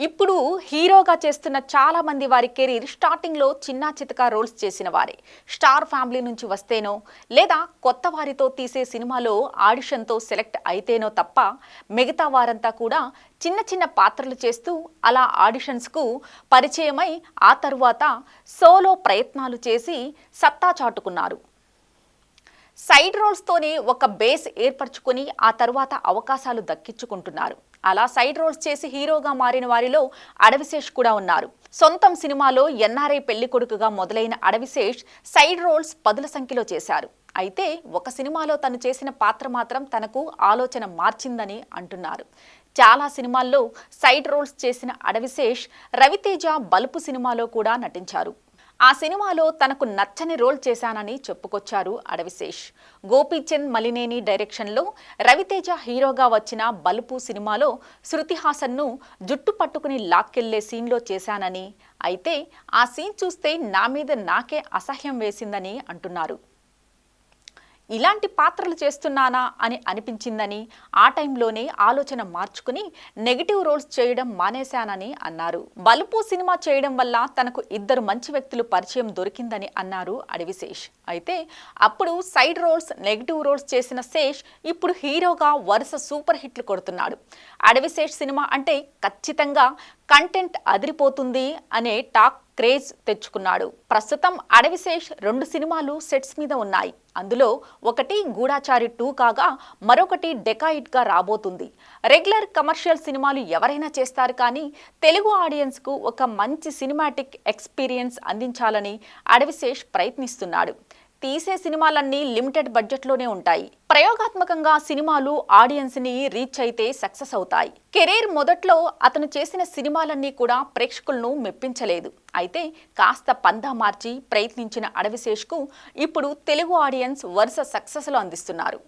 ఇప్పుడు హీరోగా చేస్తున్న చాలా మంది వారి కెరీర్ స్టార్టింగ్లో చిన్న చితక రోల్స్ చేసిన వారే. స్టార్ ఫ్యామిలీ నుంచి వస్తేనో లేదా కొత్త వారితో తీసే సినిమాలో ఆడిషన్తో సెలెక్ట్ అయితేనో తప్ప మిగతా వారంతా కూడా చిన్న చిన్న పాత్రలు చేస్తూ అలా ఆడిషన్స్కు పరిచయమై ఆ తరువాత సోలో ప్రయత్నాలు చేసి సత్తా చాటుకున్నారు. సైడ్ రోల్స్తోనే ఒక బేస్ ఏర్పరచుకొని ఆ తరువాత అవకాశాలు దక్కించుకుంటున్నారు. అలా సైడ్ రోల్స్ చేసి హీరోగా మారిన వారిలో అడవిశేష్ కూడా ఉన్నారు. సొంతం సినిమాలో ఎన్ఆర్ఐ పెళ్ళి కొడుకుగా మొదలైన అడవిశేష్ సైడ్ రోల్స్ పదుల సంఖ్యలో చేశారు. అయితే ఒక సినిమాలో తను చేసిన పాత్ర మాత్రం తనకు ఆలోచన మార్చిందని అంటున్నారు. చాలా సినిమాల్లో సైడ్ రోల్స్ చేసిన అడవిశేష్ రవితేజ బలుపు సినిమాలో కూడా నటించారు. ఆ సినిమాలో తనకు నచ్చని రోల్ చేశానని చెప్పుకొచ్చారు అడవిశేష్ గోపీచంద్ మలినేని డైరెక్షన్లో రవితేజ హీరోగా వచ్చిన బలుపు సినిమాలో శృతి హాసన్ను జుట్టు పట్టుకుని లాక్కెళ్ళే సీన్లో చేశానని. అయితే ఆ సీన్ చూస్తే నా మీద నాకే అసహ్యం వేసిందని అంటున్నారు. ఇలాంటి పాత్రలు చేస్తున్నానా అని అనిపించిందని ఆ టైంలోనే ఆలోచన మార్చుకుని నెగిటివ్ రోల్స్ చేయడం మానేశానని అన్నారు. బలుపు సినిమా చేయడం వల్ల తనకు ఇద్దరు మంచి వ్యక్తులు పరిచయం దొరికిందని అన్నారు అడవిశేష్ అయితే అప్పుడు సైడ్ రోల్స్ నెగిటివ్ రోల్స్ చేసిన శేష్ ఇప్పుడు హీరోగా వరుస సూపర్ హిట్లు కొడుతున్నాడు. అడవిశేష్ సినిమా అంటే ఖచ్చితంగా కంటెంట్ అదిరిపోతుంది అనే టాక్ క్రేజ్ తెచ్చుకున్నాడు. ప్రస్తుతం అడవిశేష్ రెండు సినిమాలు సెట్స్ మీద ఉన్నాయి. అందులో ఒకటి గూఢాచారి టూ కాగా మరొకటి డెకాయిట్గా రాబోతుంది. రెగ్యులర్ కమర్షియల్ సినిమాలు ఎవరైనా చేస్తారు కానీ తెలుగు ఆడియన్స్కు ఒక మంచి సినిమాటిక్ ఎక్స్పీరియన్స్ అందించాలని అడవిశేష్ ప్రయత్నిస్తున్నాడు. తీసే సినిమాలన్నీ లిమిటెడ్ బడ్జెట్లోనే ఉంటాయి. ప్రయోగాత్మకంగా సినిమాలు ఆడియన్స్ని రీచ్ అయితే సక్సెస్ అవుతాయి. కెరీర్ మొదట్లో అతను చేసిన సినిమాలన్నీ కూడా ప్రేక్షకులను మెప్పించలేదు. అయితే కాస్త పందా మార్చి ప్రయత్నించిన అడవిశేష్కు ఇప్పుడు తెలుగు ఆడియన్స్ వరుస సక్సెస్లు అందిస్తున్నారు.